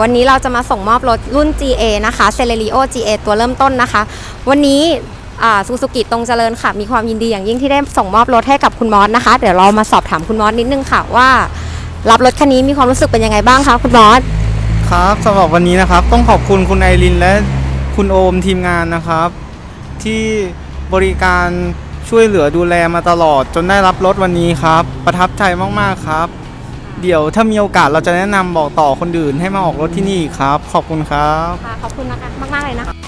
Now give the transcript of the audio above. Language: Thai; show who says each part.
Speaker 1: วันนี้เราจะมาส่งมอบรถรุ่น GA นะคะ c e l e r i o GA ตัวเริ่มต้นนะคะ วันนี้ซูซูกิตรงเจริญค่ะ มีความยินดีอย่างยิ่งที่ได้ส่งมอบรถให้กับคุณมอสนะคะ เดี๋ยวเรามาสอบถามคุณมอสนิดนึงค่ะว่า รับรถคันนี้มีความรู้สึกเป็นยังไงบ้างคะคุณมอส
Speaker 2: ครับสำหรับวันนี้นะครับต้องขอบคุณคุณไอรินและคุณโอมทีมงานนะครับ ที่บริการช่วยเหลือดูแลมาตลอดจนได้รับรถวันนี้ครับ ประทับใจมากๆครับ เดี๋ยวถ้ามีโอกาสเราจะแนะนำบอกต่อคนอื่นให้มาออกรถที่นี่ครับ ขอบคุณครับ
Speaker 1: ค่ะขอบคุณนะคะมาก ๆ เลยนะคะ